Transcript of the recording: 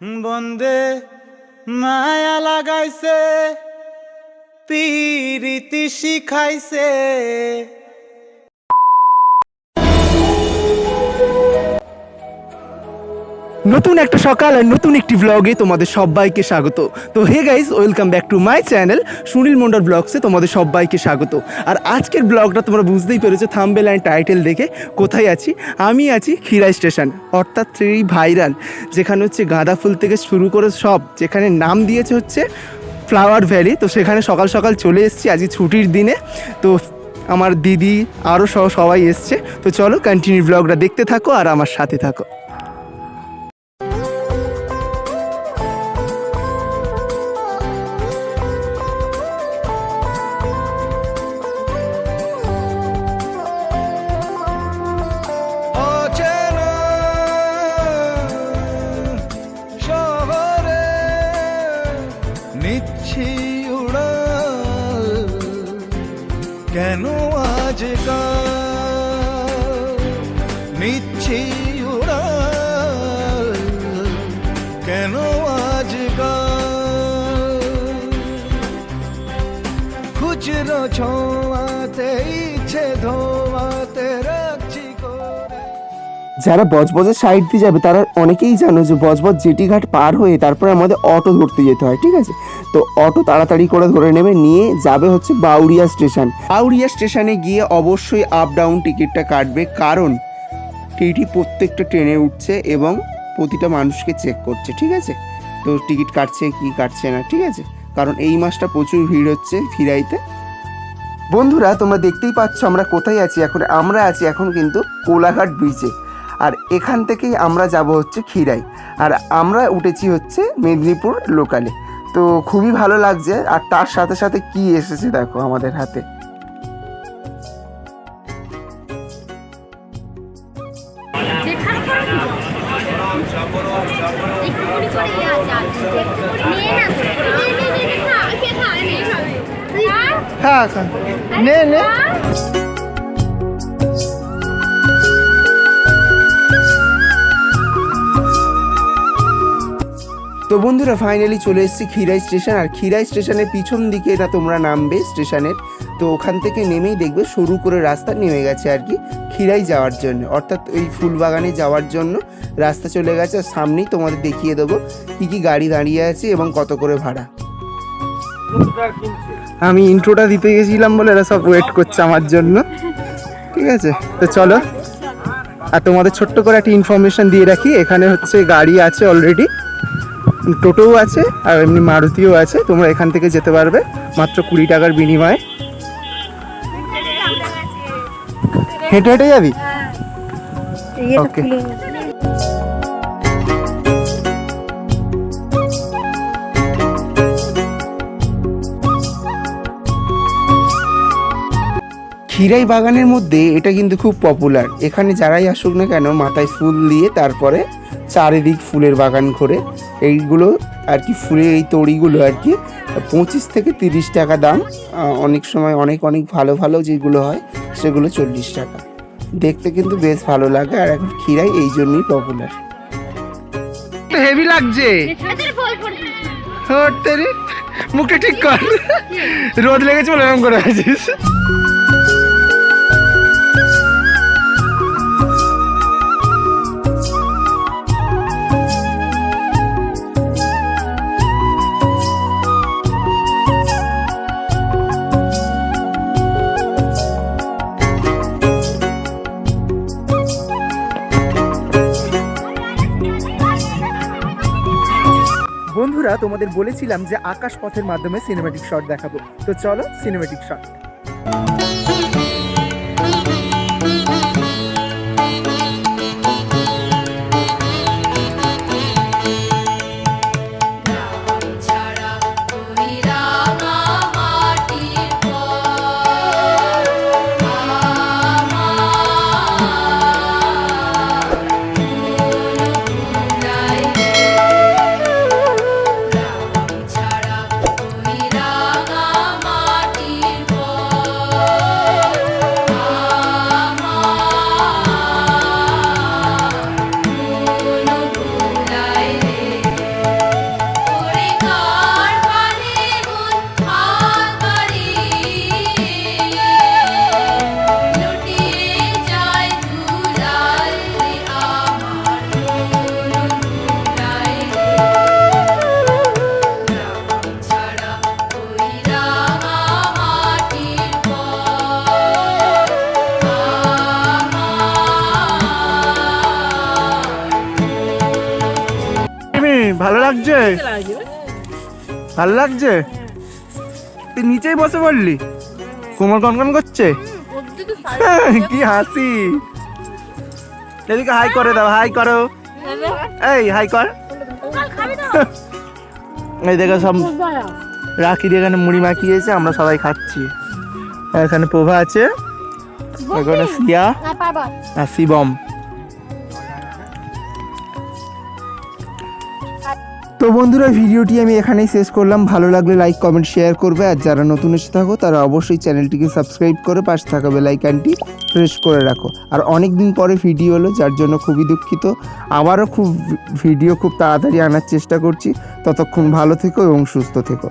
বন্দে মায়া লাগাইছে পিরিতি শিখাইছে। নতুন একটা সকাল আর নতুন একটি ব্লগে তোমাদের সবাইকে স্বাগত। তো hey guys welcome back to my channel Sunil Mondal ব্লগসে তোমাদের সবাইকে স্বাগত। আর আজকের ব্লগটা তোমরা বুঝতেই পেরেছ থাম্বেল অ্যান্ড টাইটেল দেখে কোথায় আছি? আমি আছি খিরাই স্টেশন, অর্থাৎ থ্রি ভাইরাল যেখানে হচ্ছে গাঁদা ফুল থেকে শুরু করে সব, যেখানে নাম দিয়েছে হচ্ছে ফ্লাওয়ার ভ্যালি তো সেখানে সকাল সকাল চলে এসেছি আজকে ছুটির দিনে। তো আমার দিদি আরও সহ সবাই এসছে। তো চলো কন্টিনিউ ব্লগটা দেখতে থাকো আর আমার সাথে থাকো। কেন আজ নিচ্ছি কেন আজ খুচরো ছোঁয়াতে ইচ্ছে ধোয়াতে যারা বজবজের সাইড দিয়ে যাবে, তারা অনেকেই জানো যে বজবজ জেটি ঘাট পার হয়ে তারপরে আমাদের অটো ধরতে যেতে হয়, ঠিক আছে? তো অটো তাড়াতাড়ি করে ধরে নেবে, নিয়ে যাবে হচ্ছে বাউরিয়া স্টেশন। বাউরিয়া স্টেশনে গিয়ে অবশ্যই আপ ডাউন টিকিটটা কাটবে, কারণ টিটি প্রত্যেকটা ট্রেনে উঠছে এবং প্রতিটা মানুষকে চেক করছে, ঠিক আছে? তো টিকিট কাটছে কি কাটছে না, ঠিক আছে? কারণ এই মাসটা প্রচুর ভিড় হচ্ছে ফিরাইতে। বন্ধুরা, তোমরা দেখতেই পাচ্ছ আমরা কোথায় আছি, এখন আমরা আছি এখন কিন্তু কোলাঘাট ব্রিজে আর এখান থেকেই আমরা যাব হচ্ছে খিরাই আর আমরা উঠেছি হচ্ছে মেদিনীপুর লোকালে তো খুবই ভালো লাগছে। আর তার সাথে সাথে কি এসেছে দেখো আমাদের হাতে। হ্যাঁ নে দিব তো বন্ধুরা ফাইনালি চলে এসেছি খিরাই স্টেশন, আর খিরাই স্টেশনের পিছন দিকে এটা তোমরা নামবে স্টেশনের। তো ওখান থেকে নেমেই দেখবে সরু করে রাস্তা নেমে গেছে আর কি খিরাই যাওয়ার জন্য। অর্থাৎ ওই ফুলবাগানে যাওয়ার জন্য রাস্তা চলে গেছে। আর সামনেই তোমাদের দেখিয়ে দেবো কী কী গাড়ি দাঁড়িয়ে আছে এবং কত করে ভাড়া। আমি ইন্ট্রোটা দিতে গেছিলাম বলে এরা সব ওয়েট করছে আমার জন্য। ঠিক আছে? তো চলো। আর তোমাদের ছোট্ট করে একটা ইনফরমেশন দিয়ে রাখি। এখানে হচ্ছে গাড়ি আছে অলরেডি টোটোও আছে আর এমনি মারুতিও আছে তোমরা এখান থেকে যেতে পারবে মাত্র কুড়ি টাকার বিনিময়ে। হেঁটে হেঁটে যাবি? ওকে খিরাই বাগানের মধ্যে এটা কিন্তু খুব পপুলার এখানে যারাই আসুক না কেন মাথায় ফুল দিয়ে তারপরে চারিদিক ফুলের বাগান করে। এইগুলো আর কি ফুলের এই তড়িগুলো আর কি পঁচিশ থেকে তিরিশ টাকা দাম। অনেক সময় অনেক অনেক ভালো ভালো যেগুলো হয় সেগুলো চল্লিশ টাকা। দেখতে কিন্তু বেশ ভালো লাগে আর এখন ক্ষীরাই এই জন্যই পপুলার হেভি লাগছে। মুখটা ঠিক কর। রোদ লেগেছে বলে এরকম করে আছিস। বন্ধুরা তোমাদের বলেছিলাম যে আকাশ পথের মাধ্যমে সিনেমেটিক শট দেখাবো। তো চলো সিনেমেটিক শট ভালো লাগছে? ভালো লাগছে? তুই নিচেই বসে পড়লি? কোমর কনকন করছে? কি হাসি। এদিকে হাই করে দাও হাই করো। এই হাই কর। এই দেখো সব রাখি দিয়ে এখানে মুড়ি মাখিয়েছে আমরা সবাই খাচ্ছি। এখানে প্রভা আছে এখানে সিয়া আর শিবম। তো বন্ধুরা, ভিডিওটি আমি এখানেই শেষ করলাম। ভালো লাগলে লাইক কমেন্ট শেয়ার করবে। আর যারা নতুন এসে থাকো, তারা অবশ্যই চ্যানেলটিকে সাবস্ক্রাইব করে পাশে থাকা বেলাইকানটি প্রেস করে রাখো। আর অনেক দিন পরে ভিডিও হলো যার জন্য খুবই দুঃখিত। আবারও খুব ভিডিও খুব তাড়াতাড়ি আনার চেষ্টা করছি। ততক্ষণ ভালো থেকো এবং সুস্থ থেকো।